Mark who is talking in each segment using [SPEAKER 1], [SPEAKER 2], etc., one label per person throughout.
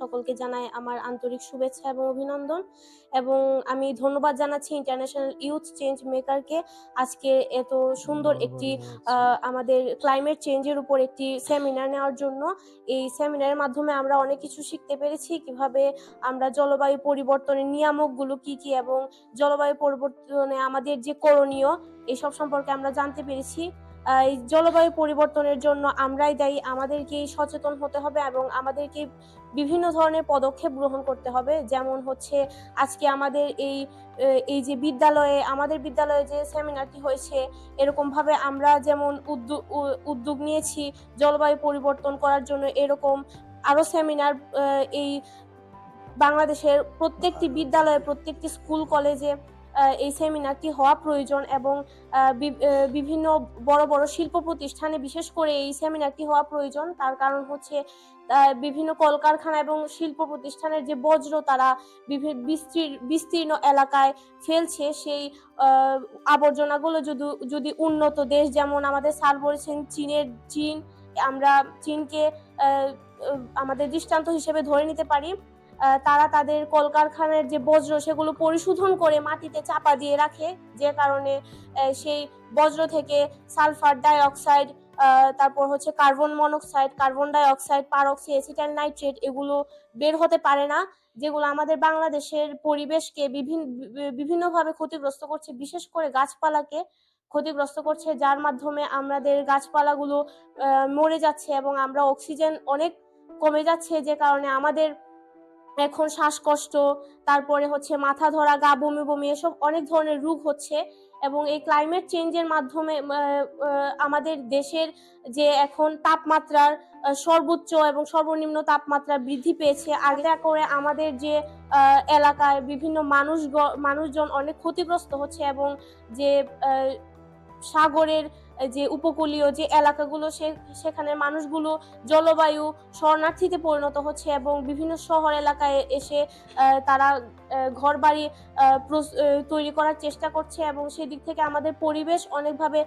[SPEAKER 1] সকলকে জানাই আমার আন্তরিক শুভেচ্ছা এবং অভিনন্দন। এবং আমি ধন্যবাদ জানাচ্ছি ইন্টারন্যাশনাল ইউথ চেঞ্জ মেকারকে আজকে এত সুন্দর একটি আমাদের ক্লাইমেট চেঞ্জের উপর একটি সেমিনার নেওয়ার জন্য। এই সেমিনারের মাধ্যমে আমরা অনেক কিছু শিখতে পেরেছি। কীভাবে আমরা জলবায়ু পরিবর্তনের নিয়ামকগুলো কি কি এবং জলবায়ু পরিবর্তনে আমাদের যে করণীয় এসব সম্পর্কে আমরা জানতে পেরেছি। এই জলবায়ু পরিবর্তনের জন্য আমরাই দায়ী। আমাদেরকেই সচেতন হতে হবে এবং আমাদেরকে বিভিন্ন ধরনের পদক্ষেপ গ্রহণ করতে হবে। যেমন হচ্ছে আজকে আমাদের এই এই যে বিদ্যালয়ে, আমাদের বিদ্যালয়ে যে সেমিনারটি হয়েছে, এরকমভাবে আমরা যেমন উদ্যোগ উদ্যোগ নিয়েছি জলবায়ু পরিবর্তন করার জন্য, এরকম আরও সেমিনার এই বাংলাদেশের প্রত্যেকটি বিদ্যালয়ে, প্রত্যেকটি স্কুল, কলেজে এই সেমিনারটি হওয়া প্রয়োজন এবং বিভিন্ন বড় বড় শিল্প প্রতিষ্ঠানে বিশেষ করে এই সেমিনারটি হওয়া প্রয়োজন। তার কারণ হচ্ছে বিভিন্ন কলকারখানা এবং শিল্প প্রতিষ্ঠানের যে বজ্র তারা বিস্তীর্ণ এলাকায় ফেলছে। সেই আবর্জনাগুলো যদি যদি উন্নত দেশ, যেমন আমাদের স্যার বলেছেন চীনের চীন, আমরা চীনকে আমাদের দৃষ্টান্ত হিসেবে ধরে নিতে পারি। তারা তাদের কলকারখানার যে বজ্র সেগুলো পরিশোধন করে মাটিতে চাপা দিয়ে রাখে, যে কারণে সেই বজ্র থেকে সালফার ডাই অক্সাইড তারপর হচ্ছে carbon monoxide, carbon dioxide peroxy, acetyl nitrate এগুলো বের হতে পারে না, যেগুলো আমাদের বাংলাদেশের পরিবেশকে বিভিন্ন বিভিন্নভাবে ক্ষতিগ্রস্ত করছে, বিশেষ করে গাছপালাকে ক্ষতিগ্রস্ত করছে, যার মাধ্যমে আমাদের গাছপালাগুলো মরে যাচ্ছে এবং আমরা অক্সিজেন অনেক কমে যাচ্ছে, যে কারণে আমাদের এখন শ্বাসকষ্ট, তারপরে হচ্ছে মাথা ধরা, গা বমি বমি, এসব অনেক ধরনের রোগ হচ্ছে এবং এই ক্লাইমেট চেঞ্জের মাধ্যমে আমাদের দেশের যে এখন তাপমাত্রার সর্বোচ্চ এবং সর্বনিম্ন তাপমাত্রা বৃদ্ধি পেয়েছে। আগে করে আমাদের যে এলাকায় বিভিন্ন মানুষ মানুষজন অনেক ক্ষতিগ্রস্ত হচ্ছে এবং যে সাগরের যে উপকূলীয় যে এলাকাগুলো, সে- সেখানের মানুষগুলো জলবায়ু শরণার্থীতে পরিণত হচ্ছে এবং বিভিন্ন শহর এলাকায় এসে তারা ঘর বাড়ি তৈরি করার চেষ্টা করছে এবং সেদিক থেকে আমাদের পরিবেশ অনেকভাবে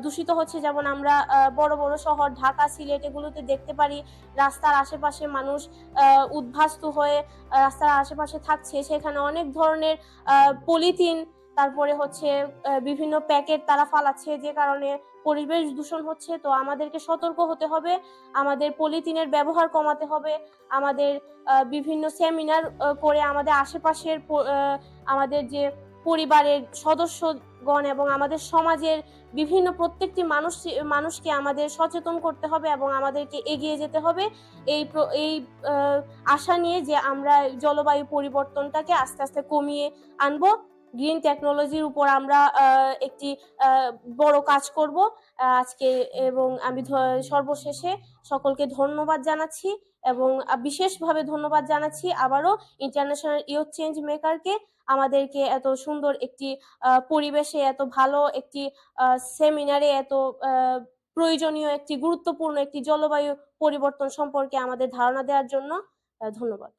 [SPEAKER 1] দূষিত হচ্ছে। যেমন আমরা বড় বড় শহর ঢাকা, সিলেট এগুলোতে দেখতে পারি, রাস্তার আশেপাশে মানুষ উদ্ভাস্ত হয়ে, রাস্তার আশেপাশে থাকছে। সেখানে অনেক ধরনের পলিথিন তারপরে হচ্ছে বিভিন্ন প্যাকেট তারা ফালাচ্ছে, যে কারণে পরিবেশ দূষণ হচ্ছে। তো আমাদেরকে সতর্ক হতে হবে, আমাদের পলিথিনের ব্যবহার কমাতে হবে, আমাদের বিভিন্ন সেমিনার করে আমাদের আশেপাশের আমাদের যে পরিবারের সদস্যগণ এবং আমাদের সমাজের বিভিন্ন প্রত্যেকটি মানুষ, মানুষকে আমাদের সচেতন করতে হবে এবং আমাদেরকে এগিয়ে যেতে হবে। এই এই আশা নিয়ে যে আমরা জলবায়ু পরিবর্তনটাকে আস্তে আস্তে কমিয়ে আনব। গ্রিন টেকনোলজির উপর আমরা একটি বড় কাজ করব। আজকে এবং আমি সর্বশেষে সকলকে ধন্যবাদ জানাচ্ছি এবং বিশেষভাবে ধন্যবাদ জানাচ্ছি আবারও ইন্টারন্যাশনাল ইউথ চেঞ্জ মেকারকে আমাদেরকে এত সুন্দর একটি পরিবেশে, এত ভালো একটি সেমিনারে এত প্রয়োজনীয় একটি, গুরুত্বপূর্ণ একটি জলবায়ু পরিবর্তন সম্পর্কে আমাদের ধারণা দেওয়ার জন্য ধন্যবাদ।